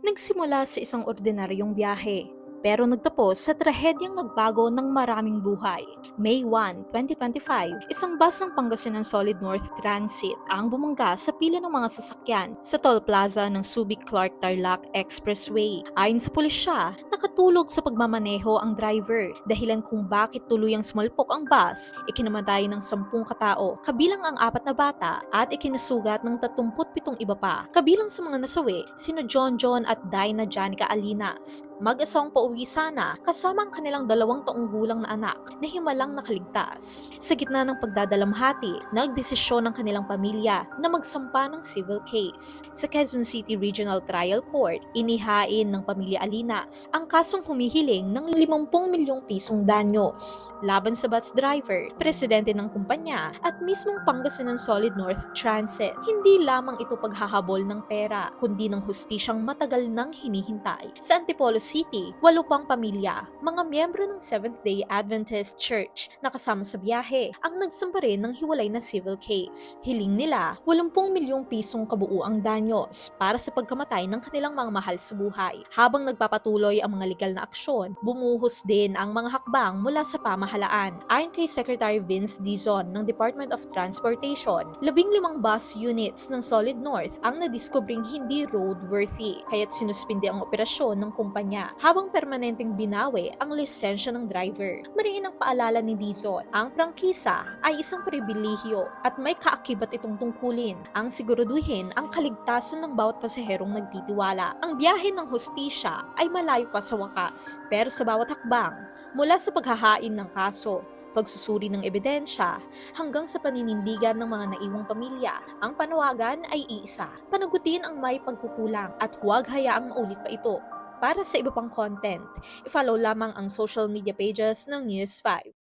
Nagsimula sa isang ordinaryong biyahe, pero nagtapos sa trahedyang nagbago ng maraming buhay. May 1, 2025, isang bus ng Pangasinan Solid North Transit ang bumangga sa pila ng mga sasakyan sa toll plaza ng Subic Clark Tarlac Expressway. Ayon sa pulisya, nakatulog sa pagmamaneho ang driver dahilan kung bakit tuluyang sumalpok ang bus, ikinamatay ng 10 katao, kabilang ang apat na bata at ikinasugat ng 37 iba pa. Kabilang sa mga nasawi, sina John John at Dinah Janica Alinas. Mag-asawang pauwi sana kasama ang kanilang dalawang taong gulang na anak na himalang nakaligtas. Sa gitna ng pagdadalamhati, nagdesisyon ng kanilang pamilya na magsampa ng civil case. Sa Quezon City Regional Trial Court, inihain ng pamilya Alinas ang kasong humihiling ng 50 milyong pisong danyos laban sa bus driver, presidente ng kumpanya at mismong Pangasinan Solid North Transit. Hindi lamang ito paghahabol ng pera, kundi ng hustisyang matagal nang hinihintay. Sa Antipolo City, walo pang pamilya, mga miyembro ng Seventh-day Adventist Church na kasama sa biyahe ang nagsampa rin ng hiwalay na civil case. Hiling nila 80 milyong pisong kabuuang danyos para sa pagkamatay ng kanilang mga mahal sa buhay. Habang nagpapatuloy ang mga legal na aksyon, bumuhos din ang mga hakbang mula sa pamahalaan. Ayon kay Secretary Vince Dizon ng Department of Transportation, labing limang bus units ng Solid North ang nadiskobring hindi roadworthy, kaya't sinuspindi ang operasyon ng kumpanya habang permanenteng binawi ang lisensya ng driver. Mariin ang paalala ni Dizon, ang prangkisa ay isang pribilehyo at may kaakibat itong tungkulin ang siguraduhin ang kaligtasan ng bawat pasaherong nagtitiwala. Ang biyahe ng hustisya ay malayo pa sa wakas, pero sa bawat hakbang, mula sa paghahain ng kaso, pagsusuri ng ebidensya, hanggang sa paninindigan ng mga naiwang pamilya, ang panawagan ay iisa. Panagutin ang may pagkukulang at huwag hayaang maulit pa ito. Para sa iba pang content, i-follow lamang ang social media pages ng News 5.